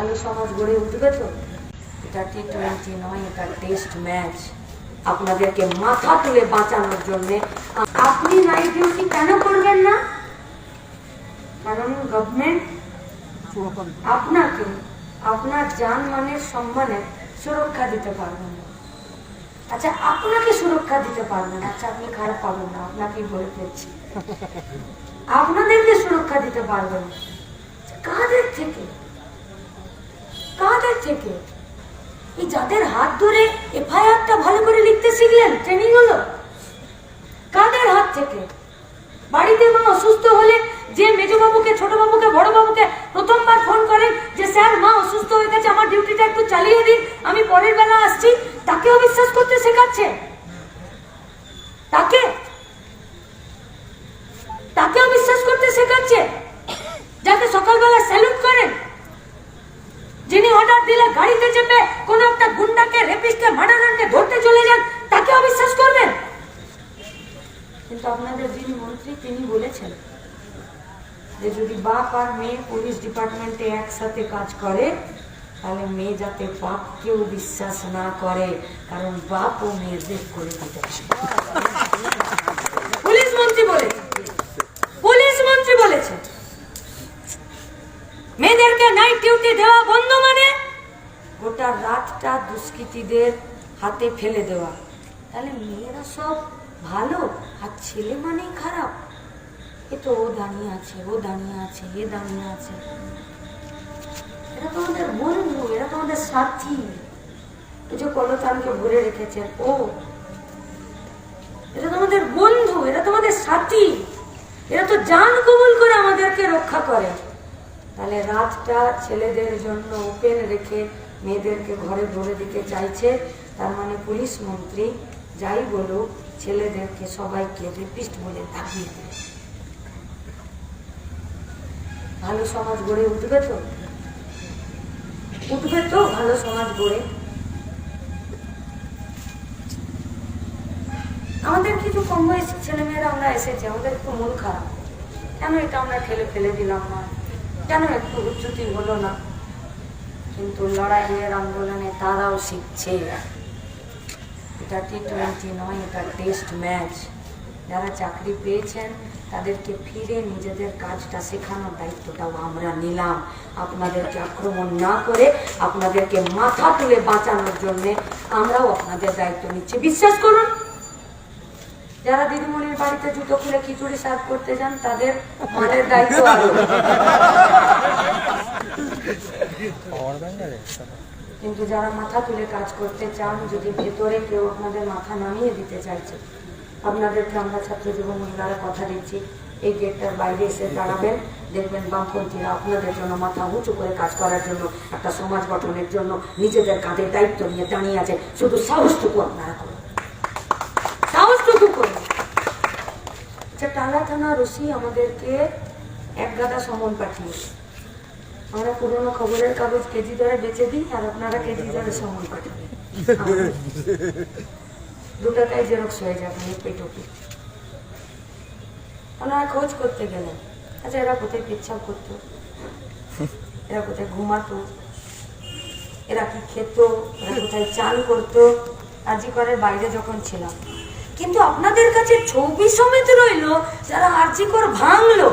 ভালো সমাজ গড়ে উঠবে তো? এটা টি টোয়েন্টি নয়, এটা টেস্ট ম্যাচ আপনাদেরকে মাথা তুলে বাঁচানোর জন্য আপনি নাইট ডিউটি কেন করবেন না? কারণ গভর্নমেন্ট আপনাকে, আপনার যান মানের সম্মানে সুরক্ষা দিতে পারবেন না। আচ্ছা আপনাকে সুরক্ষা দিতে পারবেন আচ্ছা আপনি খারাপ পাবেন না, আপনাকেই বলে ফেলছি। আপনাদেরকে সুরক্ষা দিতে পারবেন না। কাদের থেকে? কাদের থেকে। এই যাদের হাত ধরে এফআইআরটা ভালো করে লিখতে শিখলেন, ট্রেনিং হলো? কাদের হাত থেকে? বাড়িতে মা অসুস্থ হলে যে মেজবাবুকে ছোট বাবুকে বড় বাবুকে প্রথমবার ফোন করেন যে স্যার মা অসুস্থ হয়ে গেছে আমার ডিউটিটা একটু চালিয়ে দিন আমি পরের বেলা আসছি তাকেও বিশ্বাস করতে শেখাচ্ছে তাকে তাকেও বিশ্বাস করতে শেখাচ্ছে যাকে সকালবেলা স্যালুট করেন যিনি অর্ডার দিলে গাড়িতে চেপে কোন একটা গুন্ডাকে রেপিস্টকে মার্ডারারকে ধরতে চলে যান তাকে অবিশ্বাস করবেন কিন্তু আপনাদের যিনি মন্ত্রী তিনি বলেছেন যে যদি বাপ আর মেয়ে পুলিশ ডিপার্টমেন্টে একসাথে কাজ করে, তাহলে মেয়ে যাতে বাপকেও বিশ্বাস না করে, কারণ বাপ ও মেয়েদের করে দিতে পুলিশ মন্ত্রী বলেছে। পুলিশ মন্ত্রী বলেছে। মেয়েদেরকে নাইট ডিউটি দেওয়া বন্ধ মানে গোটা রাতটা দুষ্কৃতীদের হাতে ফেলে দেওয়া। তাহলে মেয়েরা সব ভালো আর ছেলে মানেই খারাপ। এ তো ও দাঁড়িয়ে আছে, ও দাঁড়িয়ে আছে, এ দাঁড়িয়ে আছে। এরা তো আমাদের বন্ধু, এরা তো আমাদের সাথী। এই যে কলতানকে ভরে রেখেছেন ও। এরা তো আমাদের বন্ধু, এরা তো আমাদের সাথী। এরা তো জান কবুল করে আমাদেরকে রক্ষা করে। তাহলে রাতটা ছেলেদের জন্য ওপেন রেখে মেয়েদেরকে ঘরে ভরে দিতে চাইছে। তার মানে পুলিশ মন্ত্রী যাই বলুক, ছেলেদেরকে সবাইকে রেপিস্ট বলে দাবিয়ে দেবে ভালো সমাজ গড়ে উঠবে তো? উঠবে তো ভালো সমাজ গড়ে? আমাদের কিছু কম বয়সী ছেলেমেয়েরা আমরা এসেছি, আমাদের একটু মন খারাপ। কেন এটা আমরা ঠেলে ফেলে দিলাম না? কেন একটু উচ্চতি হলো না? কিন্তু লড়াইয়ের আন্দোলনে তারাও শিখছে। এটা টি টোয়েন্টি নয়, এটা টেস্ট ম্যাচ যারা চাকরি পেয়েছেন তাদেরকে ফিরে নিজেদের কাজটা শেখানোর দায়িত্বটাও আমরা নিলাম। আপনাদেরকে আক্রমণ না করে আপনাদেরকে মাথা তুলে বাঁচানোর জন্যে আমরাও আপনাদের দায়িত্ব নিচ্ছি। বিশ্বাস করুন, যারা দিদিমণির বাড়িতে জুতো খুলে খিচুড়ি সার্ভ করতে যান, তাদের মানের দায়িত্ব কিন্তু যারা মাথা তুলে কাজ করতে চান, যদি ভেতরে কেউ আপনাদের মাথা নামিয়ে দিতে চাইছে আপনাদেরকে আমরা ছাত্র যুব মহিলারা কথা দিচ্ছি। এই গেটটার বাইরে এসে দাঁড়াবেন। দেখবেন বামপন্থীরা আপনাদের জন্য মাথা উঁচু করে কাজ করার জন্য, একটা সমাজ গঠনের জন্য নিজেদের কাঁধে দায়িত্ব নিয়ে দাঁড়িয়ে আছে শুধু সাহসটুকু আপনারা করুন। সাহসটুকু আচ্ছা টালা থানা রসি আমাদেরকে এক গাদা সমন পাঠিয়েছে আমরা পুরোনো খবরের কাগজ কেজি দরে বেচে দিই আর আপনারা কেজি দরে সমন পাঠাবেন দু টাকায় জেরক্স হয়ে যাবে এই টুপি। ওনারা খোঁজ করতে গেলেন। আচ্ছা এরা কোথায় পেচ্ছাপ করতো? এরা কোথায় ঘুমাতো? এরা কি খেত? এরা কোথায় চান করতো? আজি করে বাইরে যখন ছিলাম। কিন্তু আপনাদের কাছে ছবি সমেত রইল, যারা আর্জিকর ভাঙলো।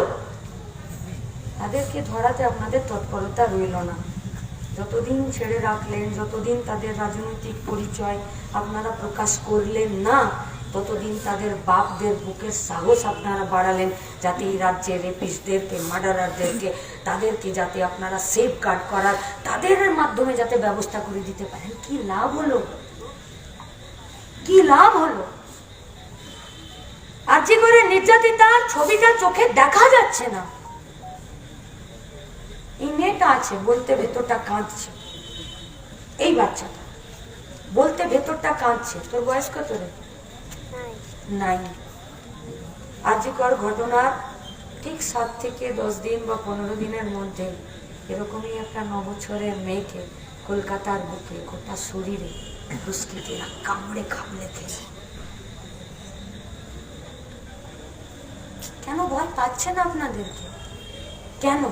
তাদেরকে ধরাতে আপনাদের তৎপরতা রইল না। যতদিন ছেড়ে রাখলেন, যতদিন তাদের রাজনৈতিক পরিচয় আপনারা প্রকাশ করলেন না, ততদিন তাদের বাপদের বুকের সাহস আপনারা বাড়ালেন যাতে এই রাজ্যের রেপিস্টদেরকে মার্ডারারদেরকে তাদেরকে যাতে আপনারা সেফ গার্ড করার, তাদের মাধ্যমে যাতে ব্যবস্থা করে দিতে পারেন। কি লাভ হলো? কি লাভ হলো? আর যে করে নির্যাতিতার ছবিটা চোখে দেখা যাচ্ছে না। মেয়েটা আছে বলতে ভেতরটা কাঁদছে। এই বাচ্চাটা বলতে ভেতরটা কাঁদছে। তোর বয়স কত রে? নাই আজিকর ঘটনার ঠিক সাত থেকে দশ দিন বা পনেরো দিনের মধ্যে। এরকমই একটা নবছরের মেয়েকে কলকাতার বুকে গোটা শরীরে দুষ্কৃতীরা কামড়ে খামড়ে খেয়ে কেন ভয় পাচ্ছে না আপনাদেরকে? কেন?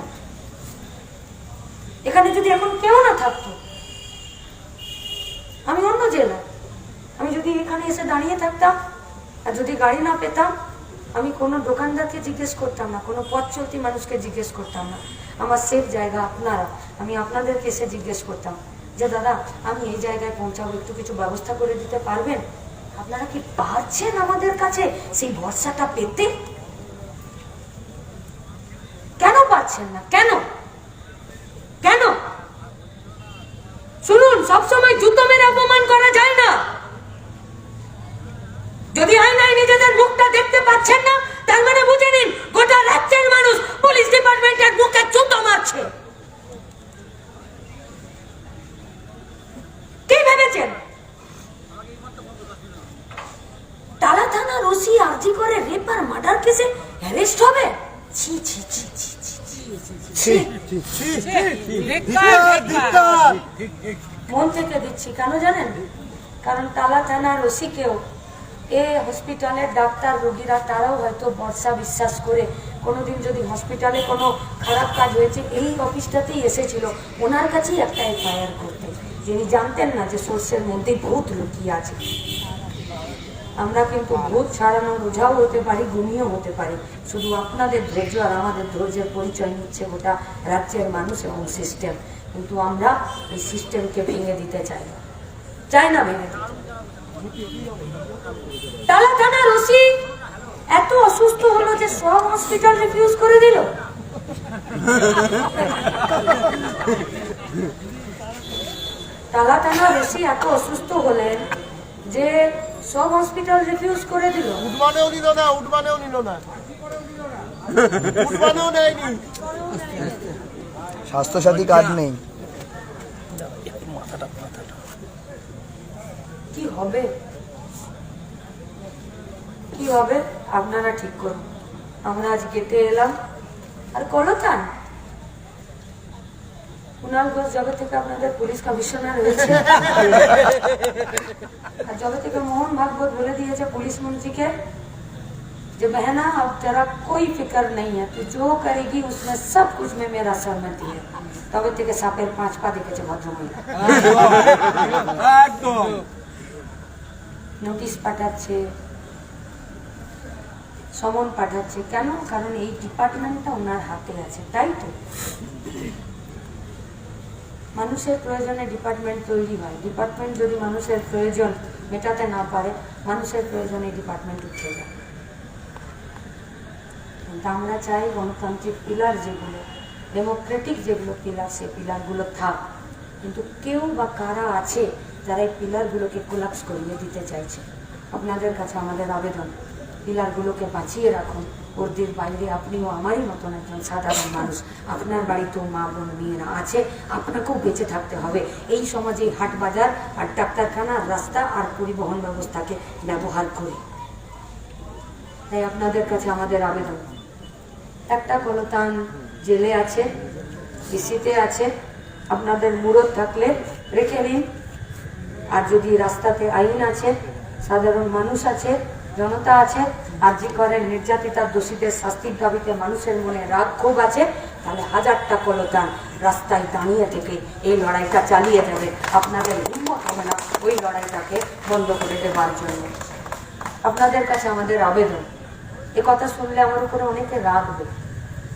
এখানে যদি এখন কেউ না থাকতো, আমি অন্য জেলায় আমি যদি এখানে এসে দাঁড়িয়ে থাকতাম আর যদি গাড়ি না পেতাম, আমি কোনো দোকানদারকে জিজ্ঞেস করতাম না, কোনো পথ চলতি মানুষকে জিজ্ঞেস করতাম না। আমার সেফ জায়গা আপনারা, আমি আপনাদেরকে এসে জিজ্ঞেস করতাম যে, দাদা, আমি এই জায়গায় পৌঁছাবো, একটু কিছু ব্যবস্থা করে দিতে পারবেন? আপনারা কি পারছেন আমাদের কাছে সেই ভরসাটা পেতে? কেন পাচ্ছেন না? কেন? সবসময় জুতো মেরে অপমান করা যায় না যদি আয়নায় নিজেদের মুখটা দেখতে পাচ্ছেন না তার মানে বুঝে নিন গোটা রাজ্যের মানুষ পুলিশ ডিপার্টমেন্টের মুখে জুতো মারছে কি ভেবেছেন তালা থানার ওসি আর্জি করে রেপ আর মার্ডার কেসে অ্যারেস্ট হবে ছি ছি ছি ছি ছি ছি ছি মন থেকে দিচ্ছি, কেন জানেন? কারণ তালা থানার ওসিকেও এ হসপিটালের ডাক্তার, রোগীরা, তারাও হয়তো ভরসা বিশ্বাস করে কোনোদিন যদি হসপিটালে কোনো খারাপ কাজ হয়েছে, এই অফিসটাতেই এসেছিল। ওনার কাছেই একটা এফআইআর করতে। যিনি জানতেন না যে সোর্সের মধ্যেই বহুত লুকিয়ে আছে। আমরা কিন্তু ভূত ছাড়ানো ওঝাও হতে পারি গুণীয় হতে পারি। শুধু আপনাদের ধৈর্য আর আমাদের ধৈর্যের পরিচয় নিচ্ছে গোটা রাজ্যের মানুষ এবং সিস্টেম কিন্তু আমরা এই সিস্টেমকে ভেঙে দিতে চাই না। চাই না ভেঙে দিতে। টালা থানার ওসি এত অসুস্থ হলো যে সব হসপিটাল রিফিউজ করে দিল। টালা থানার ওসি এত অসুস্থ হলেন যে সব হসপিটাল রিফিউজ করে দিল। উঠমানেও নিল না উঠমানেও নিল না। উঠমানেও নেয়নি। স্বাস্থ্যসাথী কার্ড নেই। কি হবে? কি হবে? আপনারা ঠিক করুন। আমরা আজ গেটে এলাম। আর কলতান কুণাল ঘোষ জবে থেকে আপনাদের পুলিশ কমিশনার হয়েছে আর জবে থেকে মোহন ভাগবত বলে দিয়েছে পুলিশ মন্ত্রীকে যে बहना अब तेरा कोई फिक्र नहीं है तू जो करेगी उसमें सब कुछ में मेरा सहमति है তবে থেকে সাপের পাঁচ পা দেখেছে ভদ্রমহিলা একদম নোটিশ পাঠাচ্ছে সমন পাঠাচ্ছে কেন কারণ এই ডিপার্টমেন্টটা ওনার হাতে আছে তাই তো মানুষের প্রয়োজনে ডিপার্টমেন্ট তৈরি হয়। ডিপার্টমেন্ট যদি মানুষের প্রয়োজন মেটাতে না পারে, মানুষের প্রয়োজনে ডিপার্টমেন্ট উঠে যায়। কিন্তু আমরা চাই গণতান্ত্রিক পিলার যেগুলো ডেমোক্রেটিক যেগুলো পিলার সেই পিলারগুলো থাক। কিন্তু কেউ বা কারা আছে যারা এই পিলারগুলোকে কোলাপস করিয়ে দিতে চাইছে? আপনাদের কাছে আমাদের আবেদন পিলারগুলোকে বাঁচিয়ে রাখুন। ওরদের বাইরে আপনিও আমারই মতন একজন সাধারণ মানুষ। আপনার বাড়িতেও মা বোন মেয়েরা আছে, আপনাকেও বেঁচে থাকতে হবে। এই সমাজে হাট বাজার আর ডাক্তারখানা, রাস্তা আর পরিবহন ব্যবস্থাকে ব্যবহার করে। তাই আপনাদের কাছে আমাদের আবেদন। একটা কলতান জেলে আছে ইসিতে আছে, আপনাদের মুরত থাকলে রেখে নিন আর যদি রাস্তাতে আইন আছে, সাধারণ মানুষ আছে, জনতা আছে আর যে করে নির্যাতিতার দোষীদের শাস্তির দাবিতে মানুষের মনে রাগ ক্ষোভ আছে, তাহলে হাজারটা কলতান রাস্তায় দাঁড়িয়ে থেকে এই লড়াইটা চালিয়ে যাবে। আপনাদের হিম্মত হবে না ওই লড়াইটাকে বন্ধ করে দেবার জন্য। আপনাদের কাছে আমাদের আবেদন। এ কথা শুনলে আমার উপরে অনেকে রাখবে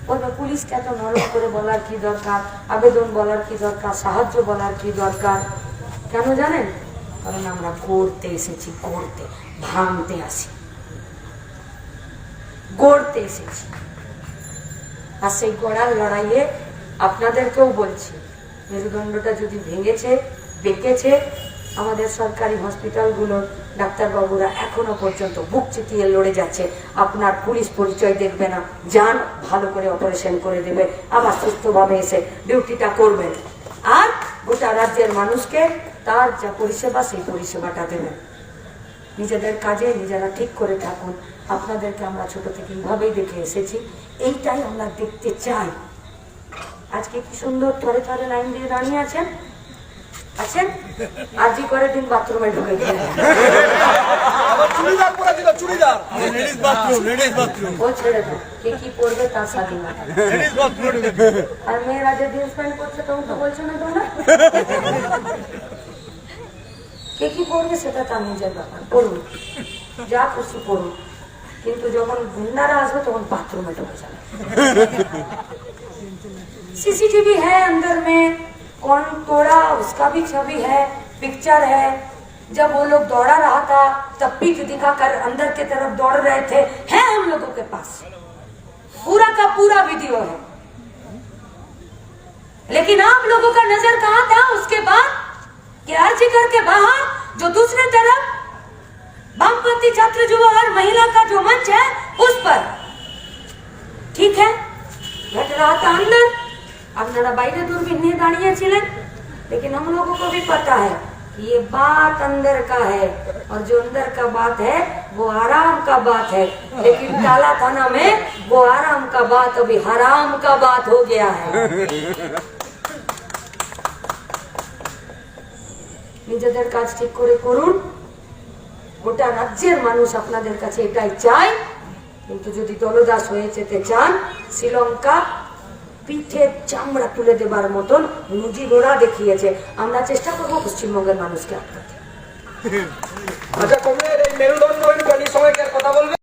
বলবে, পুলিশকে এত নরম করে বলার কি দরকার? আবেদন বলার কি দরকার? সাহায্য বলার কি দরকার? কেন জানেন? কারণ আমরা গড়তে এসেছি, গড়তে, ভাঙতে আসি। গড়তে এসেছি। আর সেই গড়ার লড়াইয়ে আপনাদেরকেও বলছি, মেরুদণ্ডটা যদি ভেঙেছে, বেঁকেছে, আমাদের সরকারি হসপিটালগুলোর ডাক্তারবাবুরা এখনও পর্যন্ত বুক চিতিয়ে লড়ে যাচ্ছে। আপনার পুলিশ পরিচয় দেখবে না, যান, ভালো করে অপারেশন করে দেবে, আবার সুস্থভাবে এসে ডিউটিটা করবেন। আর গোটা রাজ্যের মানুষকে তার যা পরিষেবা, সেই পরিষেবাটা দেবেন। নিজেদের কাজে নিজেরা ঠিক করে থাকুন। আপনাদেরকে আমরা ছোট থেকে এইভাবেই দেখে এসেছি। এইটাই আমরা দেখতে চাই। আজকে কি সুন্দর থরে থরে লাইন দিয়ে দাঁড়িয়ে আছেন? আছেন? আজই করে দিন বাথরুমে ঢুকে গেলেন আবার চুড়িদার পরেছিল churidar. Ladies bathroom ladies bathroom ও ছেড়ে দেন কে কি পড়বে তার স্বাধীনতা আর মেয়েরা যে জিন্স প্যান্ট করছে তখন তো বলছো না তোমরা? কে কি পড়বে সেটা তার নিজের ব্যাপার পড়ুন যা খুশি পড়ুন কিন্তু যখন গুন্ডারা আসবে তখন বাথরুমে ঢুকে যাবে सीसीटीवी है अंदर में कौन तोड़ा उसका भी छवि है पिक्चर है जब वो लोग दौड़ा रहा था तब पीठ दिखाकर अंदर की तरफ दौड़ रहे थे है हम लोगों के पास पूरा का पूरा वीडियो है लेकिन आप लोगों का नजर कहां था उसके बाद कि आरजीकर के बाहर जो दूसरे तरफ वामपंथी छात्र युवा और महिला का जो मंच है उस पर ঠিক है घट रहा था अंदर আপনারা বাইরে दूरबीन নিয়ে দাঁড়িয়েছিলেন लेकिन हम लोगों को भी पता है कि ये बात अंदर का है और जो अंदर का बात है वो आराम का बात है लेकिन काला थाना में वो आराम का बात अभी हराम का बात हो गया है নিজেদের কাজ ঠিক করে করুন। গোটা রাজ্যের মানুষ আপনাদের কাছে এটাই চায়। কিন্তু যদি দলদাস হয়ে যেতে চান, শ্রীলঙ্কা পিঠের চামড়া তুলে দেবার মতন মুজি গোড়া দেখিয়েছে। আমরা চেষ্টা করব পশ্চিমবঙ্গের মানুষকে আটকাতে। আচ্ছা এই মেরুদণ্ডহীন কথা বলবে?